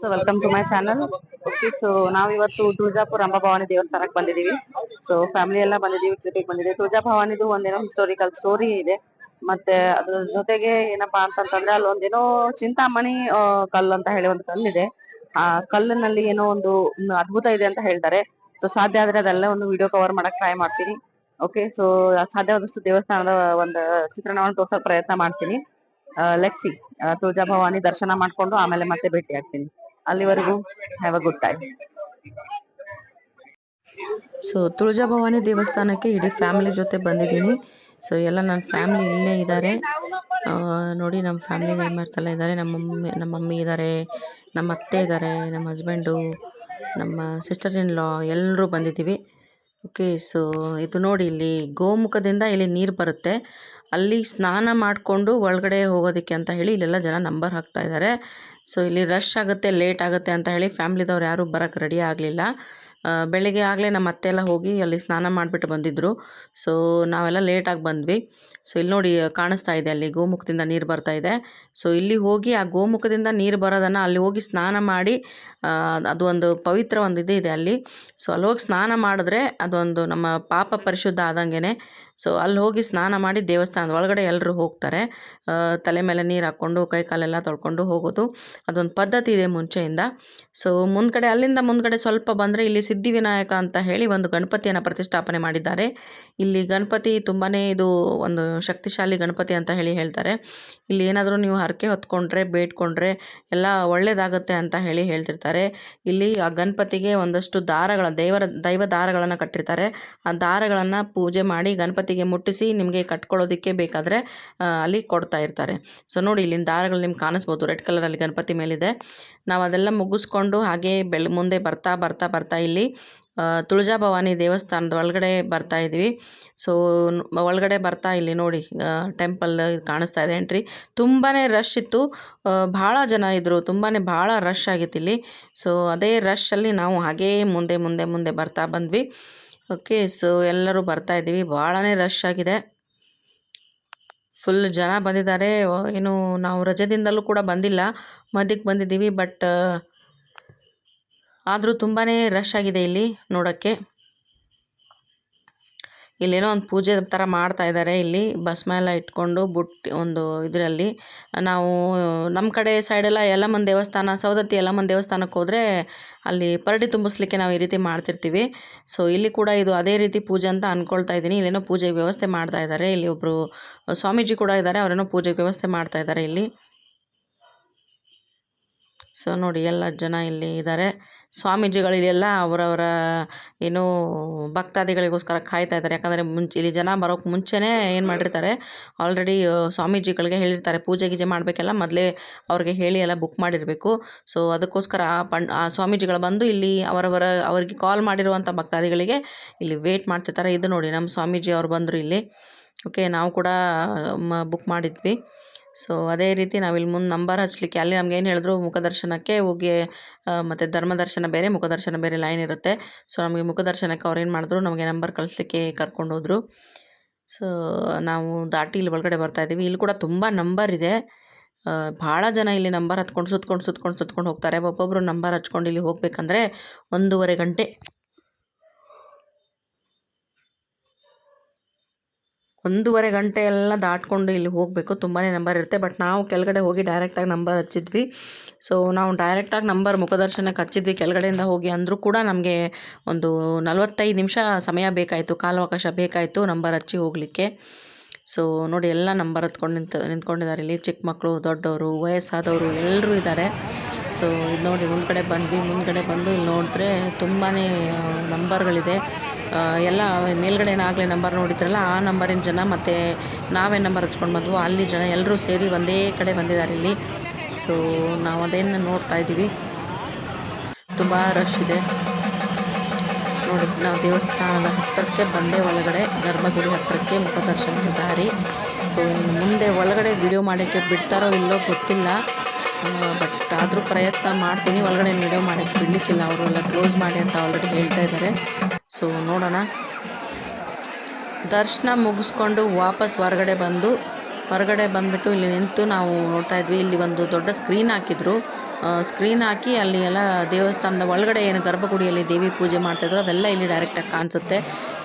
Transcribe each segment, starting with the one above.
So welcome to my channel okay so ನಾವಿವತ್ತು ತುಳಜಾಪುರ ಅಂಬಾಭವಾನಿ ದೇವಸ್ಥಾನಕ್ಕೆ ಬಂದಿದೀವಿ ಸೊ ಫ್ಯಾಮಿಲಿ ಎಲ್ಲ ಬಂದಿದೀವಿ ಟ್ರಿಪಿಗೆ ಬಂದಿದ್ದೀವಿ. ತುಳಜಾ ಭವಾನಿದು ಒಂದೇನೋ ಹಿಸ್ಟೋರಿಕಲ್ ಸ್ಟೋರಿ ಇದೆ. ಮತ್ತೆ ಅದ್ರ ಜೊತೆಗೆ ಏನಪ್ಪಾ ಅಂತಂತಂದ್ರೆ ಅಲ್ಲಿ ಒಂದೇನೋ ಚಿಂತಾಮಣಿ ಕಲ್ಲು ಅಂತ ಹೇಳಿ ಒಂದು ಕಲ್ಲಿದೆ. ಆ, ಕಲ್ಲಿನಲ್ಲಿ ಏನೋ ಒಂದು ಅದ್ಭುತ ಇದೆ ಅಂತ ಹೇಳ್ತಾರೆ. ಸೊ ಸಾಧ್ಯ ಆದ್ರೆ ಅದೆಲ್ಲ ಒಂದು ವಿಡಿಯೋ ಕವರ್ ಮಾಡಕ್ ಟ್ರೈ ಮಾಡ್ತೀನಿ. ಓಕೆ ಸೊ ಸಾಧ್ಯವಾದಷ್ಟು ದೇವಸ್ಥಾನದ ಒಂದು ಚಿತ್ರಣವನ್ನು ತೋರ್ಸಕ್ ಪ್ರಯತ್ನ ಮಾಡ್ತೀನಿ. ಲೆಕ್ಸಿ ತುಳಜಾ ಭವಾನಿ ದರ್ಶನ ಮಾಡ್ಕೊಂಡು ಆಮೇಲೆ ಮತ್ತೆ ಭೇಟಿ ಆಗ್ತೀನಿ. ಅಲ್ಲಿವರೆಗೂ have a good time so Tuljabhavani ದೇವಸ್ಥಾನಕ್ಕೆ ಇಡೀ ಫ್ಯಾಮಿಲಿ ಜೊತೆ ಬಂದಿದ್ದೀನಿ. ಸೊ ಎಲ್ಲ ನನ್ನ ಫ್ಯಾಮಿಲಿ ಇಲ್ಲೇ ಇದ್ದಾರೆ. ನೋಡಿ ನಮ್ಮ ಫ್ಯಾಮಿಲಿ ಮೆಂಬರ್ಸ್ ಎಲ್ಲ ಇದ್ದಾರೆ. ನಮ್ಮ ಮಮ್ಮಿ ನಮ್ಮ ಮಮ್ಮಿ ಇದ್ದಾರೆ, ನಮ್ಮ ಅತ್ತೆ ಇದ್ದಾರೆ, ನಮ್ಮ ಹಸ್ಬೆಂಡು ನಮ್ಮ ಸಿಸ್ಟರ್ ಇನ್ ಲಾ ಎಲ್ಲರೂ ಬಂದಿದ್ದೀವಿ. ಓಕೆ ಸೊ ಇದು ನೋಡಿ ಇಲ್ಲಿ ಗೋಮುಖದಿಂದ ಇಲ್ಲಿ ನೀರು ಬರುತ್ತೆ. ಅಲ್ಲಿ ಸ್ನಾನ ಮಾಡಿಕೊಂಡು ಒಳಗಡೆ ಹೋಗೋದಕ್ಕೆ ಅಂತ ಹೇಳಿ ಇಲ್ಲೆಲ್ಲ ಜನ ನಂಬರ್ ಹಾಕ್ತಾ ಇದ್ದಾರೆ. ಸೊ, ಇಲ್ಲಿ ರಶ್ ಆಗುತ್ತೆ, ಲೇಟ್ ಆಗುತ್ತೆ ಅಂತ ಹೇಳಿ ಫ್ಯಾಮ್ಲಿದವ್ರು ಯಾರೂ ಬರೋಕ್ಕೆ ರೆಡಿ ಆಗಲಿಲ್ಲ. ಬೆಳಿಗ್ಗೆ ಆಗಲೇ ನಮ್ಮ ಅತ್ತೆ ಎಲ್ಲ ಹೋಗಿ ಅಲ್ಲಿ ಸ್ನಾನ ಮಾಡಿಬಿಟ್ಟು ಬಂದಿದ್ದರು ಸೊ, ನಾವೆಲ್ಲ ಲೇಟಾಗಿ ಬಂದ್ವಿ. ಸೊ, ಇಲ್ಲಿ ನೋಡಿ ಕಾಣಿಸ್ತಾ ಇದೆ, ಅಲ್ಲಿ ಗೋಮುಖದಿಂದ ನೀರು ಬರ್ತಾ ಇದೆ. ಸೊ, ಇಲ್ಲಿ ಹೋಗಿ ಆ ಗೋಮುಖದಿಂದ ನೀರು ಬರೋದನ್ನು ಅಲ್ಲಿ ಹೋಗಿ ಸ್ನಾನ ಮಾಡಿ ಅದು ಒಂದು ಪವಿತ್ರ ಒಂದು ಇದೆ ಅಲ್ಲಿ. ಸೊ, ಅಲ್ಲಿ ಹೋಗಿ ಸ್ನಾನ ಮಾಡಿದ್ರೆ ಅದೊಂದು ನಮ್ಮ ಪಾಪ ಪರಿಶುದ್ಧ ಆದಂಗೆ ಸೊ ಅಲ್ಲಿ ಹೋಗಿ ಸ್ನಾನ ಮಾಡಿ ದೇವಸ್ಥಾನದ ಒಳಗಡೆ ಎಲ್ಲರೂ ಹೋಗ್ತಾರೆ. ತಲೆ ಮೇಲೆ ನೀರು ಹಾಕ್ಕೊಂಡು, ಕೈ ಕಾಲೆಲ್ಲ ತೊಳ್ಕೊಂಡು ಹೋಗೋದು ಅದೊಂದು ಪದ್ಧತಿ ಇದೆ ಮುಂಚೆಯಿಂದ. ಸೊ ಮುಂದ್ಗಡೆ, ಅಲ್ಲಿಂದ ಮುಂದ್ಗಡೆ ಸ್ವಲ್ಪ ಬಂದರೆ ಇಲ್ಲಿ ಸಿದ್ಧಿವಿನಾಯಕ ಅಂತ ಹೇಳಿ ಒಂದು ಗಣಪತಿಯನ್ನು ಪ್ರತಿಷ್ಠಾಪನೆ ಮಾಡಿದ್ದಾರೆ. ಇಲ್ಲಿ ಗಣಪತಿ ತುಂಬಾ ಇದು ಒಂದು ಶಕ್ತಿಶಾಲಿ ಗಣಪತಿ ಅಂತ ಹೇಳಿ ಹೇಳ್ತಾರೆ. ಇಲ್ಲಿ ಏನಾದರೂ ನೀವು ಹರಕೆ ಹೊತ್ಕೊಂಡ್ರೆ, ಬೇಡ್ಕೊಂಡ್ರೆ ಎಲ್ಲ ಒಳ್ಳೆಯದಾಗುತ್ತೆ ಅಂತ ಹೇಳಿ ಹೇಳ್ತಿರ್ತಾರೆ. ಇಲ್ಲಿ ಆ ಗಣಪತಿಗೆ ಒಂದಷ್ಟು ದಾರಗಳ, ದೇವರ ದೈವ ದಾರಗಳನ್ನು ಕಟ್ಟಿರ್ತಾರೆ. ಆ ದಾರಗಳನ್ನು ಪೂಜೆ ಮಾಡಿ ಗಣಪತಿಗೆ ಮುಟ್ಟಿಸಿ ನಿಮಗೆ ಕಟ್ಕೊಳ್ಳೋದಕ್ಕೆ ಬೇಕಾದರೆ ಅಲ್ಲಿ ಕೊಡ್ತಾ ಇರ್ತಾರೆ. ಸೊ ನೋಡಿ, ಇಲ್ಲಿನ ದಾರಗಳು ನಿಮ್ಗೆ ಕಾಣಿಸ್ಬೋದು. ರೆಡ್ ಕಲರಲ್ಲಿ ಗಣಪತಿ ಮೇಲಿದೆ. ನಾವು ಅದೆಲ್ಲ ಮುಗಿಸ್ಕೊಂಡು ಹಾಗೆ ಬೆಳ್ ಮುಂದೆ ಬರ್ತಾ ಬರ್ತಾ ಬರ್ತಾ ಇಲ್ಲಿ ತುಳಜಾ ಭವಾನಿ ದೇವಸ್ಥಾನದ ಒಳಗಡೆ ಬರ್ತಾ ಇದ್ವಿ. ಸೊ ಒಳಗಡೆ ಬರ್ತಾ ಇಲ್ಲಿ ನೋಡಿ ಟೆಂಪಲ್ ಕಾಣಿಸ್ತಾ ಇದೆ ಎಂಟ್ರಿ ತುಂಬಾ ರಶ್ ಇತ್ತು. ಭಾಳ ಜನ ಇದ್ದರು ತುಂಬಾ ಭಾಳ ರಶ್ ಆಗಿತ್ತು ಇಲ್ಲಿ. ಸೊ ಅದೇ ರಶ್ಶಲ್ಲಿ ನಾವು ಹಾಗೇ ಮುಂದೆ ಮುಂದೆ ಮುಂದೆ ಬರ್ತಾ ಬಂದ್ವಿ. ಓಕೆ, ಸೊ ಎಲ್ಲರೂ ಬರ್ತಾ ಇದ್ದೀವಿ. ಭಾಳನೇ ರಶ್ ಆಗಿದೆ. ಫುಲ್ ಜನ ಬಂದಿದ್ದಾರೆ. ಏನು ನಾವು ರಜೆದಿಂದಲೂ ಕೂಡ ಬಂದಿಲ್ಲ. ಮಧ್ಯಕ್ಕೆ ಬಂದಿದ್ದೀವಿ ಬಟ್ ಆದರೂ ತುಂಬಾ ರಶ್ ಆಗಿದೆ ಇಲ್ಲಿ ನೋಡೋಕ್ಕೆ. ಇಲ್ಲೇನೋ ಒಂದು ಪೂಜೆ ತರ ಮಾಡ್ತಾ ಇದ್ದಾರೆ ಇಲ್ಲಿ ಭಸ್ಮ ಎಲ್ಲ ಇಟ್ಕೊಂಡು ಬುಟ್ಟಿ ಒಂದು ಇದರಲ್ಲಿ ನಾವು ನಮ್ಮ ಕಡೆ ಸೈಡೆಲ್ಲ ಯಲ್ಲಮ್ಮನ ದೇವಸ್ಥಾನ, ಸವದತ್ತಿ ಯಲ್ಲಮ್ಮನ ದೇವಸ್ಥಾನಕ್ಕೆ ಹೋದರೆ ಅಲ್ಲಿ ಪರಡಿ ತುಂಬಿಸ್ಲಿಕ್ಕೆ ನಾವು ಈ ರೀತಿ ಮಾಡ್ತಿರ್ತೀವಿ. ಸೊ ಇಲ್ಲಿ ಕೂಡ ಇದು ಅದೇ ರೀತಿ ಪೂಜೆ ಅಂತ ಅಂದ್ಕೊಳ್ತಾ ಇದ್ದೀನಿ. ಇಲ್ಲೇನೋ ಪೂಜೆ ವ್ಯವಸ್ಥೆ ಮಾಡ್ತಾ ಇದ್ದಾರೆ ಇಲ್ಲಿ ಒಬ್ಬರು ಸ್ವಾಮೀಜಿ ಕೂಡ ಇದ್ದಾರೆ ಅವರೇನೋ ಪೂಜೆಗೆ ವ್ಯವಸ್ಥೆ ಮಾಡ್ತಾ ಇದ್ದಾರೆ ಇಲ್ಲಿ. ಸೊ ನೋಡಿ ಎಲ್ಲ ಜನ ಇಲ್ಲಿ ಇದ್ದಾರೆ ಸ್ವಾಮೀಜಿಗಳಿಗೆಲ್ಲ ಅವರವರ ಏನು ಭಕ್ತಾದಿಗಳಿಗೋಸ್ಕರ ಕಾಯ್ತಾ ಇದ್ದಾರೆ. ಯಾಕಂದರೆ ಮುಂಚೆ ಇಲ್ಲಿ ಜನ ಬರೋಕ್ಕೆ ಮುಂಚೆನೇ ಏನು ಮಾಡಿರ್ತಾರೆ ಆಲ್ರೆಡಿ ಸ್ವಾಮೀಜಿಗಳಿಗೆ ಹೇಳಿರ್ತಾರೆ, ಪೂಜೆ ಗೀಜೆ ಮಾಡಬೇಕೆಲ್ಲ ಮೊದಲೇ ಅವ್ರಿಗೆ ಹೇಳಿ ಎಲ್ಲ ಬುಕ್ ಮಾಡಿರಬೇಕು. ಸೊ ಅದಕ್ಕೋಸ್ಕರ ಆ ಪಣ್ ಆ ಸ್ವಾಮೀಜಿಗಳು ಬಂದು ಇಲ್ಲಿ ಅವರವರ, ಅವರಿಗೆ ಕಾಲ್ ಮಾಡಿರುವಂಥ ಭಕ್ತಾದಿಗಳಿಗೆ ಇಲ್ಲಿ ವೇಟ್ ಮಾಡ್ತಿರ್ತಾರೆ. ಇದು ನೋಡಿ ನಮ್ಮ ಸ್ವಾಮೀಜಿ ಅವ್ರು ಬಂದರು ಇಲ್ಲಿ. ಓಕೆ ನಾವು ಕೂಡ ಬುಕ್ ಮಾಡಿದ್ವಿ. ಸೊ ಅದೇ ರೀತಿ ನಾವಿಲ್ಲಿ ಮುಂದೆ ನಂಬರ್ ಹಚ್ಚಲಿಕ್ಕೆ ಅಲ್ಲಿ ನಮ್ಗೆ ಏನು ಹೇಳಿದ್ರು? ಮುಖದರ್ಶನಕ್ಕೆ ಹೋಗಿ ಮತ್ತು ಧರ್ಮದರ್ಶನ ಬೇರೆ ಮುಖದರ್ಶನ ಬೇರೆ ಲೈನ್ ಇರುತ್ತೆ. ಸೊ ನಮಗೆ ಮುಖದರ್ಶನಕ್ಕೆ ಅವ್ರು ಏನು ಮಾಡಿದ್ರು? ನಮಗೆ ನಂಬರ್ ಕಳಿಸ್ಲಿಕ್ಕೆ ಕರ್ಕೊಂಡು ಹೋದರು. ಸೊ ನಾವು ದಾಟಿ ಇಲ್ಲಿ ಒಳಗಡೆ ಬರ್ತಾ ಇದ್ದೀವಿ. ಇಲ್ಲಿ ಕೂಡ ತುಂಬ ನಂಬರ್ ಇದೆ. ಭಾಳ ಜನ ಇಲ್ಲಿ ನಂಬರ್ ಹತ್ಕೊಂಡು, ಸುತ್ಕೊಂಡು ಸುತ್ಕೊಂಡು ಸುತ್ಕೊಂಡು ಹೋಗ್ತಾರೆ. ಒಬ್ಬೊಬ್ಬರು ನಂಬರ್ ಹಚ್ಕೊಂಡು ಇಲ್ಲಿ ಹೋಗಬೇಕಂದ್ರೆ ಒಂದೂವರೆ ಗಂಟೆ. ಒಂದೂವರೆ ಗಂಟೆ ಎಲ್ಲ ದಾಟ್ಕೊಂಡು ಇಲ್ಲಿ ಹೋಗಬೇಕು. ತುಂಬಾ ನಂಬರ್ ಇರುತ್ತೆ. ಬಟ್ ನಾವು ಕೆಳಗಡೆ ಹೋಗಿ ಡೈರೆಕ್ಟಾಗಿ ನಂಬರ್ ಹಚ್ಚಿದ್ವಿ. ಸೊ ನಾವು ಡೈರೆಕ್ಟಾಗಿ ನಂಬರ್ ಮುಖದರ್ಶನಕ್ಕೆ ಹಚ್ಚಿದ್ವಿ. ಕೆಳಗಡೆಯಿಂದ ಹೋಗಿ ಅಂದರೂ ಕೂಡ ನಮಗೆ ಒಂದು ನಲವತ್ತೈದು ನಿಮಿಷ ಸಮಯ ಬೇಕಾಯಿತು. ಕಾಲಾವಕಾಶ ಬೇಕಾಯಿತು ನಂಬರ್ ಹಚ್ಚಿ ಹೋಗಲಿಕ್ಕೆ. ಸೊ ನೋಡಿ ಎಲ್ಲ ನಂಬರ್ ಹತ್ಕೊಂಡು ನಿಂತ, ನಿಂತ್ಕೊಂಡಿದ್ದಾರೆ. ಇಲ್ಲಿ ಚಿಕ್ಕ ಮಕ್ಕಳು, ದೊಡ್ಡವರು, ವಯಸ್ಸಾದವರು ಎಲ್ಲರೂ ಇದ್ದಾರೆ. ಸೊ ಇದು ನೋಡಿ ಮುಂದ್ಗಡೆ ಬಂದ್ವಿ. ಮುಂದ್ಗಡೆ ಬಂದು ಇಲ್ಲಿ ನೋಡಿದ್ರೆ ತುಂಬಾ ನಂಬರ್ಗಳಿದೆ. ಎಲ್ಲ ಮೇಲ್ಗಡೆ ಏನಾಗಲೇ ನಂಬರ್ ನೋಡಿದ್ರಲ್ಲ, ಆ ನಂಬರಿನ ಜನ ಮತ್ತು ನಾವೇ ನಂಬರ್ ಹಚ್ಕೊಂಡು ಬಂದ್ವು. ಅಲ್ಲಿ ಜನ ಎಲ್ಲರೂ ಸೇರಿ ಒಂದೇ ಕಡೆ ಬಂದಿದ್ದಾರೆ ಇಲ್ಲಿ. ಸೊ ನಾವು ಅದೇನು ನೋಡ್ತಾ ಇದ್ದೀವಿ. ತುಂಬ ರಶ್ ಇದೆ. ನೋಡಿ, ನಾವು ದೇವಸ್ಥಾನದ ಹತ್ತಿರಕ್ಕೆ ಬಂದೆ, ಒಳಗಡೆ ಗರ್ಭಗುಡಿ ಹತ್ತಿರಕ್ಕೆ ಮುಖದರ್ಶನದ ದಾರಿ. ಸೊ ಮುಂದೆ ಒಳಗಡೆ ವಿಡಿಯೋ ಮಾಡೋಕ್ಕೆ ಬಿಡ್ತಾರೋ ಇಲ್ಲೋ ಗೊತ್ತಿಲ್ಲ. ಬಟ್ ಆದರೂ ಪ್ರಯತ್ನ ಮಾಡ್ತೀನಿ. ಒಳಗಡೆ ವಿಡಿಯೋ ಮಾಡೋಕ್ಕೆ ಬಿಡಲಿಕ್ಕಿಲ್ಲ. ಅವರು ಎಲ್ಲ ಕ್ಲೋಸ್ ಮಾಡಿ ಅಂತ ಆಲ್ರೆಡಿ ಹೇಳ್ತಾ ಇದ್ದಾರೆ. ಸೊ, ನೋಡೋಣ. ದರ್ಶನ ಮುಗಿಸ್ಕೊಂಡು ವಾಪಸ್ ಹೊರಗಡೆ ಬಂದು, ಹೊರಗಡೆ ಬಂದುಬಿಟ್ಟು ಇಲ್ಲಿ ನಿಂತು ನಾವು ನೋಡ್ತಾ ಇದ್ವಿ. ಇಲ್ಲಿ ಒಂದು ದೊಡ್ಡ ಸ್ಕ್ರೀನ್ ಹಾಕಿದ್ರು. ಸ್ಕ್ರೀನ್ ಹಾಕಿ ಅಲ್ಲಿ ಎಲ್ಲ ದೇವಸ್ಥಾನದ ಒಳಗಡೆ ಏನು ಗರ್ಭಗುಡಿಯಲ್ಲಿ ದೇವಿ ಪೂಜೆ ಮಾಡ್ತಾಯಿದ್ರು ಅದೆಲ್ಲ ಇಲ್ಲಿ ಡೈರೆಕ್ಟಾಗಿ ಕಾಣಿಸುತ್ತೆ.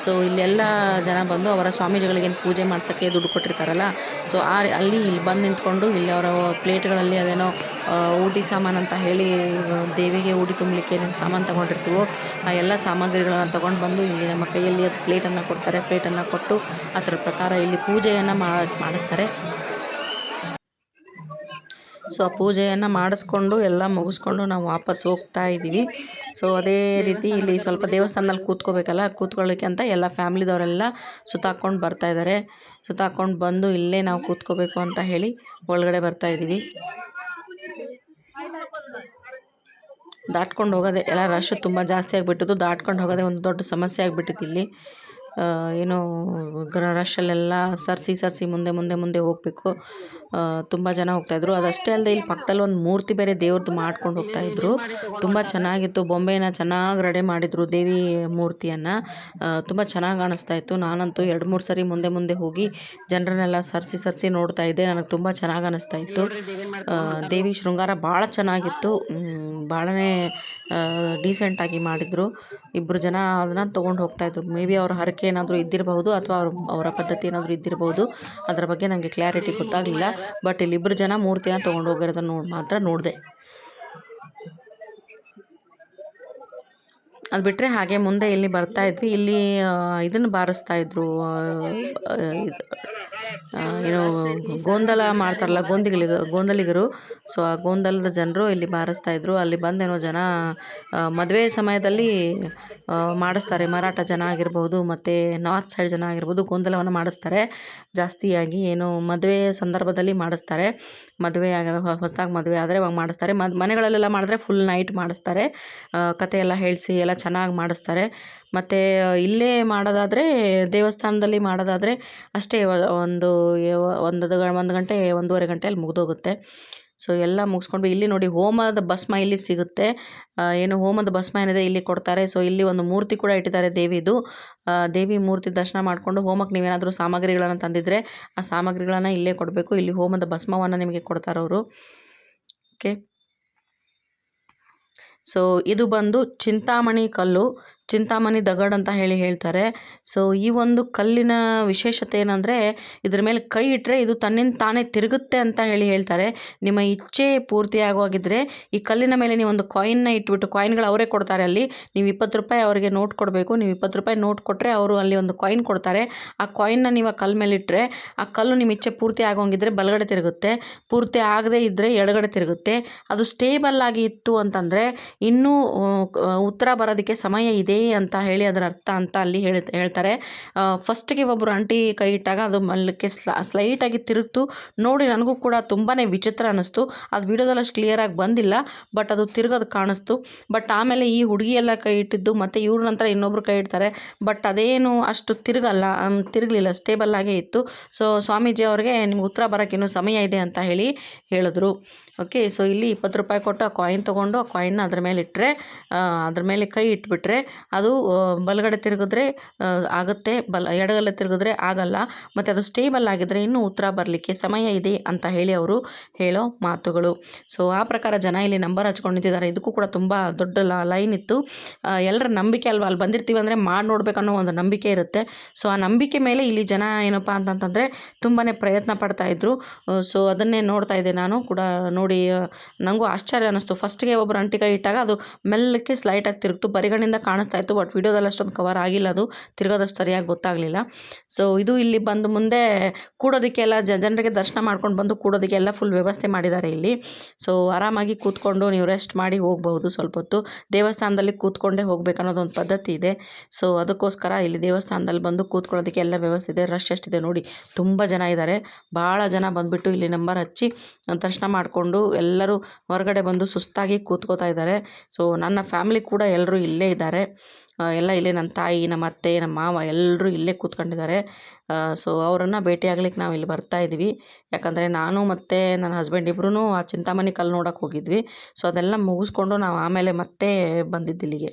ಸೊ ಇಲ್ಲೆಲ್ಲ ಜನ ಬಂದು ಅವರ ಸ್ವಾಮೀಜಿಗಳಿಗೆ ಏನು ಪೂಜೆ ಮಾಡ್ಸೋಕ್ಕೆ ದುಡ್ಡು ಕೊಟ್ಟಿರ್ತಾರಲ್ಲ ಸೊ ಆ ಅಲ್ಲಿ ಇಲ್ಲಿ ಬಂದು ನಿಂತ್ಕೊಂಡು ಇಲ್ಲಿ ಅವರ ಪ್ಲೇಟ್ಗಳಲ್ಲಿ ಅದೇನೋ ಊಟಿ ಸಾಮಾನು ಅಂತ ಹೇಳಿ ದೇವಿಗೆ ಊಟಿ ತುಂಬಲಿಕ್ಕೆ ಏನೇನು ಸಾಮಾನು ತೊಗೊಂಡಿರ್ತೀವೋ, ಆ ಎಲ್ಲ ಸಾಮಗ್ರಿಗಳನ್ನು ತೊಗೊಂಡು ಬಂದು ಇಲ್ಲಿ ನಮ್ಮ ಕೈಯಲ್ಲಿ ಪ್ಲೇಟನ್ನು ಕೊಡ್ತಾರೆ. ಪ್ಲೇಟನ್ನು ಕೊಟ್ಟು ಅದರ ಪ್ರಕಾರ ಇಲ್ಲಿ ಪೂಜೆಯನ್ನು ಮಾಡಿಸ್ತಾರೆ. ಸೊ, ಆ ಪೂಜೆಯನ್ನು ಮಾಡಿಸ್ಕೊಂಡು ಎಲ್ಲ ಮುಗಿಸ್ಕೊಂಡು ನಾವು ವಾಪಸ್ ಹೋಗ್ತಾ ಇದ್ದೀವಿ. ಸೊ, ಅದೇ ರೀತಿ ಇಲ್ಲಿ ಸ್ವಲ್ಪ ದೇವಸ್ಥಾನದಲ್ಲಿ ಕೂತ್ಕೋಬೇಕಲ್ಲ, ಕೂತ್ಕೊಳ್ಳೋಕ್ಕೆ ಅಂತ ಎಲ್ಲ ಫ್ಯಾಮ್ಲಿದವರೆಲ್ಲ ಸುತ್ತಾಕ್ಕೊಂಡು ಬರ್ತಾ ಇದ್ದಾರೆ. ಸುತ್ತಾಕ್ಕೊಂಡು ಬಂದು ಇಲ್ಲೇ ನಾವು ಕೂತ್ಕೋಬೇಕು ಅಂತ ಹೇಳಿ ಒಳಗಡೆ ಬರ್ತಾ ಇದ್ದೀವಿ. ದಾಟ್ಕೊಂಡು ಹೋಗೋದೆ, ಎಲ್ಲ ರಶ್ ತುಂಬ ಜಾಸ್ತಿ ಆಗಿಬಿಟ್ಟಿದ್ದು ದಾಟ್ಕೊಂಡು ಹೋಗೋದೇ ಒಂದು ದೊಡ್ಡ ಸಮಸ್ಯೆ ಆಗಿಬಿಟ್ಟಿತ್ತು ಇಲ್ಲಿ. ಏನೋ ರಶಲ್ಲೆಲ್ಲ ಸರಿಸಿ ಸರಿಸಿ ಮುಂದೆ ಮುಂದೆ ಮುಂದೆ ಹೋಗಬೇಕು. ತುಂಬ ಜನ ಹೋಗ್ತಾಯಿದ್ರು ಅದಷ್ಟೇ ಅಲ್ಲದೆ ಇಲ್ಲಿ ಪಕ್ಕದಲ್ಲಿ ಒಂದು ಮೂರ್ತಿ ಬೇರೆ ದೇವ್ರದ್ದು ಮಾಡ್ಕೊಂಡು ಹೋಗ್ತಾಯಿದ್ರು ತುಂಬ ಚೆನ್ನಾಗಿತ್ತು. ಬೊಂಬೆನ ಚೆನ್ನಾಗಿ ರೆಡಿ ಮಾಡಿದರು ದೇವಿ ಮೂರ್ತಿಯನ್ನು. ತುಂಬ ಚೆನ್ನಾಗಿ ಕಾಣಿಸ್ತಾ ಇತ್ತು. ನಾನಂತೂ ಎರಡು ಮೂರು ಸರಿ ಮುಂದೆ ಮುಂದೆ ಹೋಗಿ ಜನರನ್ನೆಲ್ಲ ಸರಿಸಿ ಸರಿಸಿ ನೋಡ್ತಾ ಇದ್ದೆ. ನನಗೆ ತುಂಬ ಚೆನ್ನಾಗಿ ಅನ್ನಿಸ್ತಾ ಇತ್ತು. ದೇವಿ ಶೃಂಗಾರ ಭಾಳ ಚೆನ್ನಾಗಿತ್ತು. ಭಾಳನೇ ಡೀಸೆಂಟಾಗಿ ಮಾಡಿದರು. ಇಬ್ಬರು ಜನ ಅದನ್ನು ತೊಗೊಂಡು ಹೋಗ್ತಾಯಿದ್ರು ಮೇ ಬಿ ಅವ್ರ ಹರಕೆ ಏನಾದರೂ ಇದ್ದಿರಬಹುದು ಅಥವಾ ಅವ್ರ, ಅವರ ಪದ್ಧತಿ ಏನಾದರೂ ಇದ್ದಿರಬಹುದು. ಅದರ ಬಗ್ಗೆ ನನಗೆ ಕ್ಲಾರಿಟಿ ಗೊತ್ತಾಗಲಿಲ್ಲ. ಬಟ್ ಇಲ್ಲಿ ಇಬ್ಬರು ಜನ ಮೂರ್ತಿನ ತೊಗೊಂಡು ಹೋಗಿರೋದನ್ನ ನೋಡಿ ಮಾತ್ರ ನೋಡಿದೆ. ಅದು ಬಿಟ್ಟರೆ ಹಾಗೆ ಮುಂದೆ ಇಲ್ಲಿ ಬರ್ತಾ ಇದ್ವಿ. ಇಲ್ಲಿ ಇದನ್ನು ಬಾರಿಸ್ತಾ ಇದ್ರು ಏನು ಗೋಂದಲ ಮಾಡ್ತಾರಲ್ಲ ಗೋಂದಿಗಳಿಗ, ಗೊಂದಲಿಗರು. ಸೊ ಆ ಗೊಂದಲದ ಜನರು ಇಲ್ಲಿ ಬಾರಿಸ್ತಾ ಇದ್ರು. ಅಲ್ಲಿ ಬಂದೇನೋ ಜನ ಮದುವೆ ಸಮಯದಲ್ಲಿ ಮಾಡಿಸ್ತಾರೆ. ಮರಾಠ ಜನ ಆಗಿರ್ಬೋದು, ಮತ್ತು ನಾರ್ತ್ ಸೈಡ್ ಜನ ಆಗಿರ್ಬೋದು, ಗೊಂದಲವನ್ನು ಮಾಡಿಸ್ತಾರೆ. ಜಾಸ್ತಿಯಾಗಿ ಏನು ಮದುವೆ ಸಂದರ್ಭದಲ್ಲಿ ಮಾಡಿಸ್ತಾರೆ. ಮದುವೆ ಆಗ ಹೊಸದಾಗಿ ಮದುವೆ ಆದರೆ ಅವಾಗ ಮಾಡಿಸ್ತಾರೆ. ಮದ್, ಮನೆಗಳಲ್ಲೆಲ್ಲ ಮಾಡಿದ್ರೆ ಫುಲ್ ನೈಟ್ ಮಾಡಿಸ್ತಾರೆ. ಕತೆ ಎಲ್ಲ ಹೇಳಿಸಿ ಎಲ್ಲ ಚೆನ್ನಾಗಿ ಮಾಡಿಸ್ತಾರೆ. ಮತ್ತು ಇಲ್ಲೇ ಮಾಡೋದಾದರೆ, ದೇವಸ್ಥಾನದಲ್ಲಿ ಮಾಡೋದಾದರೆ ಅಷ್ಟೇ ಒಂದು ಒಂದು ಒಂದು ಗಂಟೆ, ಒಂದೂವರೆ ಗಂಟೆಯಲ್ಲಿ ಮುಗಿದೋಗುತ್ತೆ. ಸೊ ಎಲ್ಲ ಮುಗಿಸ್ಕೊಂಡು ಇಲ್ಲಿ ನೋಡಿ ಹೋಮದ ಭಸ್ಮ ಇಲ್ಲಿ ಸಿಗುತ್ತೆ. ಏನು ಹೋಮದ ಭಸ್ಮ ಏನಿದೆ ಇಲ್ಲಿ ಕೊಡ್ತಾರೆ. ಸೊ ಇಲ್ಲಿ ಒಂದು ಮೂರ್ತಿ ಕೂಡ ಇಟ್ಟಿದ್ದಾರೆ ದೇವಿದು ದೇವಿ ಮೂರ್ತಿ ದರ್ಶನ ಮಾಡಿಕೊಂಡು ಹೋಮಕ್ಕೆ ನೀವೇನಾದರೂ ಸಾಮಗ್ರಿಗಳನ್ನು ತಂದಿದ್ರೆ ಆ ಸಾಮಗ್ರಿಗಳನ್ನು ಇಲ್ಲೇ ಕೊಡಬೇಕು. ಇಲ್ಲಿ ಹೋಮದ ಭಸ್ಮವನ್ನು ನಿಮಗೆ ಕೊಡ್ತಾರೆ ಅವರು. ಓಕೆ ಸೊ ಇದು ಬಂದು ಚಿಂತಾಮಣಿ ಕಲ್ಲು. ಚಿಂತಾಮಣಿ ದಗಡ್ ಅಂತ ಹೇಳಿ ಹೇಳ್ತಾರೆ. ಸೊ ಈ ಒಂದು ಕಲ್ಲಿನ ವಿಶೇಷತೆ ಏನಂದರೆ, ಇದ್ರ ಮೇಲೆ ಕೈ ಇಟ್ಟರೆ ಇದು ತನ್ನಿಂದ ತಾನೇ ತಿರುಗುತ್ತೆ ಅಂತ ಹೇಳಿ ಹೇಳ್ತಾರೆ. ನಿಮ್ಮ ಇಚ್ಛೆ ಪೂರ್ತಿ ಆಗುವಾಗಿದ್ದರೆ ಈ ಕಲ್ಲಿನ ಮೇಲೆ ನೀವು ಒಂದು ಕಾಯಿನ್ನ ಇಟ್ಬಿಟ್ಟು ಕಾಯಿನ್ಗಳು ಅವರೇ ಕೊಡ್ತಾರೆ ಅಲ್ಲಿ. ನೀವು ಇಪ್ಪತ್ತು ರೂಪಾಯಿ ಅವರಿಗೆ ನೋಟ್ ಕೊಡಬೇಕು. ನೀವು ಇಪ್ಪತ್ತು ರೂಪಾಯಿ ನೋಟ್ ಕೊಟ್ಟರೆ ಅವರು ಅಲ್ಲಿ ಒಂದು ಕಾಯಿನ್ ಕೊಡ್ತಾರೆ. ಆ ಕಾಯಿನ್ನ ನೀವು ಆ ಕಲ್ಲು ಮೇಲೆ ಇಟ್ಟರೆ ಆ ಕಲ್ಲು ನಿಮ್ಮ ಇಚ್ಛೆ ಪೂರ್ತಿ ಆಗೋಂಗಿದ್ರೆ ಬಲಗಡೆ ತಿರುಗುತ್ತೆ. ಪೂರ್ತಿ ಆಗದೇ ಇದ್ದರೆ ಎಡಗಡೆ ತಿರುಗುತ್ತೆ. ಅದು ಸ್ಟೇಬಲ್ ಆಗಿ ಇತ್ತು ಅಂತಂದರೆ, ಇನ್ನೂ ಉತ್ತರ ಬರೋದಕ್ಕೆ ಸಮಯ ಇದೆ. ಅಂತ ಹೇಳಿ ಅದರ ಅರ್ಥ ಅಂತ ಅಲ್ಲಿ ಹೇಳಿ ಹೇಳ್ತಾರೆ. ಫಸ್ಟಿಗೆ ಒಬ್ಬರು ಆಂಟಿ ಕೈ ಇಟ್ಟಾಗ ಅದು ಮಲ್ಲಕ್ಕೆ ಸ್ಲ ಸ್ಲೈಟಾಗಿ ತಿರುಗ್ತು. ನೋಡಿ ನನಗೂ ಕೂಡ ತುಂಬಾ ವಿಚಿತ್ರ ಅನ್ನಿಸ್ತು. ಅದು ವಿಡಿಯೋದಲ್ಲಿ ಅಷ್ಟು ಕ್ಲಿಯರಾಗಿ ಬಂದಿಲ್ಲ ಬಟ್ ಅದು ತಿರುಗೋದು ಕಾಣಿಸ್ತು. ಬಟ್ ಆಮೇಲೆ ಈ ಹುಡುಗಿ ಎಲ್ಲ ಕೈ ಇಟ್ಟಿದ್ದು, ಮತ್ತು ಇವ್ರ ನಂತರ ಇನ್ನೊಬ್ರು ಕೈ ಇಡ್ತಾರೆ. ಬಟ್ ಅದೇನು ಅಷ್ಟು ತಿರುಗಲ್ಲ ತಿರುಗಲಿಲ್ಲ ಸ್ಟೇಬಲ್ ಆಗೇ ಇತ್ತು. ಸೊ ಸ್ವಾಮೀಜಿ ಅವ್ರಿಗೆ ನಿಮ್ಗೆ ಉತ್ತರ ಬರೋಕ್ಕಿನ್ನೂ ಸಮಯ ಇದೆ ಅಂತ ಹೇಳಿ ಹೇಳಿದ್ರು. ಓಕೆ ಸೊ ಇಲ್ಲಿ ಇಪ್ಪತ್ತು ರೂಪಾಯಿ ಕೊಟ್ಟು ಆ ಕಾಯಿನ್ ತೊಗೊಂಡು ಆ ಕಾಯಿನ್ನ ಅದ್ರ ಮೇಲೆ ಇಟ್ಟರೆ ಅದ್ರ ಮೇಲೆ ಕೈ ಇಟ್ಬಿಟ್ರೆ ಅದು ಬಲಗಡೆ ತಿರುಗಿದ್ರೆ ಆಗುತ್ತೆ. ಬಲ ಎಡಗಲ್ಲ ತಿರುಗಿದ್ರೆ ಆಗಲ್ಲ. ಮತ್ತು ಅದು ಸ್ಟೇಬಲ್ ಆಗಿದ್ರೆ ಇನ್ನೂ ಉತ್ತರ ಬರಲಿಕ್ಕೆ ಸಮಯ ಇದೆ ಅಂತ ಹೇಳಿ ಅವರು ಹೇಳೋ ಮಾತುಗಳು. ಸೊ ಆ ಪ್ರಕಾರ ಜನ ಇಲ್ಲಿ ನಂಬರ್ ಹಚ್ಕೊಂಡು ನಿಂತಿದ್ದಾರೆ. ಇದಕ್ಕೂ ಕೂಡ ತುಂಬ ದೊಡ್ಡ ಲೈನ್ ಇತ್ತು. ಎಲ್ಲರ ನಂಬಿಕೆ ಅಲ್ವಾ? ಅಲ್ಲಿ ಬಂದಿರ್ತೀವಿ ಅಂದರೆ ಮಾಡಿ ನೋಡಬೇಕನ್ನೋ ಒಂದು ನಂಬಿಕೆ ಇರುತ್ತೆ. ಸೊ ಆ ನಂಬಿಕೆ ಮೇಲೆ ಇಲ್ಲಿ ಜನ ಏನಪ್ಪ ಅಂತಂತಂದರೆ ತುಂಬಾ ಪ್ರಯತ್ನ ಪಡ್ತಾ ಇದ್ರು. ಸೊ ಅದನ್ನೇ ನೋಡ್ತಾ ಇದ್ದೆ ನಾನು ಕೂಡ ನೋಡಿ ನನಗೂ ಆಶ್ಚರ್ಯ ಅನ್ನಿಸ್ತು. ಫಸ್ಟ್ಗೆ ಒಬ್ಬರು ಅಂಟಿಕಾಯಿ ಇಟ್ಟಾಗ ಅದು ಮೆಲ್ಲಕ್ಕೆ ಸ್ಲೈಟಾಗಿ ತಿರುಗ್ತು. ಬರಿಗಣ್ಣಿಂದ ಕಾಣಿಸ್ತಾ ಇತ್ತು ಬಟ್ ವಿಡಿಯೋದಲ್ಲಿ ಅಷ್ಟೊಂದು ಕವರ್ ಆಗಿಲ್ಲ ಅದು. ತಿರ್ಗೋದಷ್ಟು ಸರಿಯಾಗಿ ಗೊತ್ತಾಗಲಿಲ್ಲ. ಸೊ ಇದು ಇಲ್ಲಿ ಬಂದು ಮುಂದೆ ಕೂಡೋದಕ್ಕೆಲ್ಲ ಜನರಿಗೆ ದರ್ಶನ ಮಾಡ್ಕೊಂಡು ಬಂದು ಕೂಡೋದಕ್ಕೆಲ್ಲ ಫುಲ್ ವ್ಯವಸ್ಥೆ ಮಾಡಿದ್ದಾರೆ ಇಲ್ಲಿ. ಸೊ ಆರಾಮಾಗಿ ಕೂತ್ಕೊಂಡು ನೀವು ರೆಸ್ಟ್ ಮಾಡಿ ಹೋಗ್ಬೋದು ಸ್ವಲ್ಪ ಹೊತ್ತು ದೇವಸ್ಥಾನದಲ್ಲಿ ಕೂತ್ಕೊಂಡೇ ಹೋಗ್ಬೇಕು ಅನ್ನೋದೊಂದು ಪದ್ಧತಿ ಇದೆ. ಸೊ ಅದಕ್ಕೋಸ್ಕರ ಇಲ್ಲಿ ದೇವಸ್ಥಾನದಲ್ಲಿ ಬಂದು ಕೂತ್ಕೊಳ್ಳೋದಕ್ಕೆ ಎಲ್ಲ ವ್ಯವಸ್ಥೆ ಇದೆ ರಶ್ ಎಷ್ಟಿದೆ ನೋಡಿ. ತುಂಬ ಜನ ಇದ್ದಾರೆ. ಭಾಳ ಜನ ಬಂದುಬಿಟ್ಟು ಇಲ್ಲಿ ನಂಬರ್ ಹಚ್ಚಿ, ದರ್ಶನ ಮಾಡಿಕೊಂಡು ಎಲ್ಲರೂ ಹೊರಗಡೆ ಬಂದು ಸುಸ್ತಾಗಿ ಕೂತ್ಕೋತಾ ಇದ್ದಾರೆ. ಸೊ ನನ್ನ ಫ್ಯಾಮಿಲಿ ಕೂಡ ಎಲ್ಲರೂ ಇಲ್ಲೇ ಇದ್ದಾರೆ. ಎಲ್ಲ ಇಲ್ಲೇ ನನ್ನ ತಾಯಿ, ನಮ್ಮ ಅತ್ತೆ, ನಮ್ಮ ಮಾವ ಎಲ್ಲರೂ ಇಲ್ಲೇ ಕೂತ್ಕೊಂಡಿದ್ದಾರೆ. ಸೊ ಅವರನ್ನು ಭೇಟಿಯಾಗ್ಲಿಕ್ಕೆ ನಾವು ಇಲ್ಲಿ ಬರ್ತಾ ಇದ್ವಿ ಯಾಕಂದರೆ ನಾನು ಮತ್ತು ನನ್ನ ಹಸ್ಬೆಂಡ್ ಇಬ್ಬರೂ ಆ ಚಿಂತಾಮಣಿ ಕಲ್ಲು ನೋಡೋಕೆ ಹೋಗಿದ್ವಿ. ಸೊ ಅದೆಲ್ಲ ಮುಗಿಸ್ಕೊಂಡು ನಾವು ಆಮೇಲೆ ಮತ್ತೆ ಬಂದಿದ್ದು ಇಲ್ಲಿಗೆ.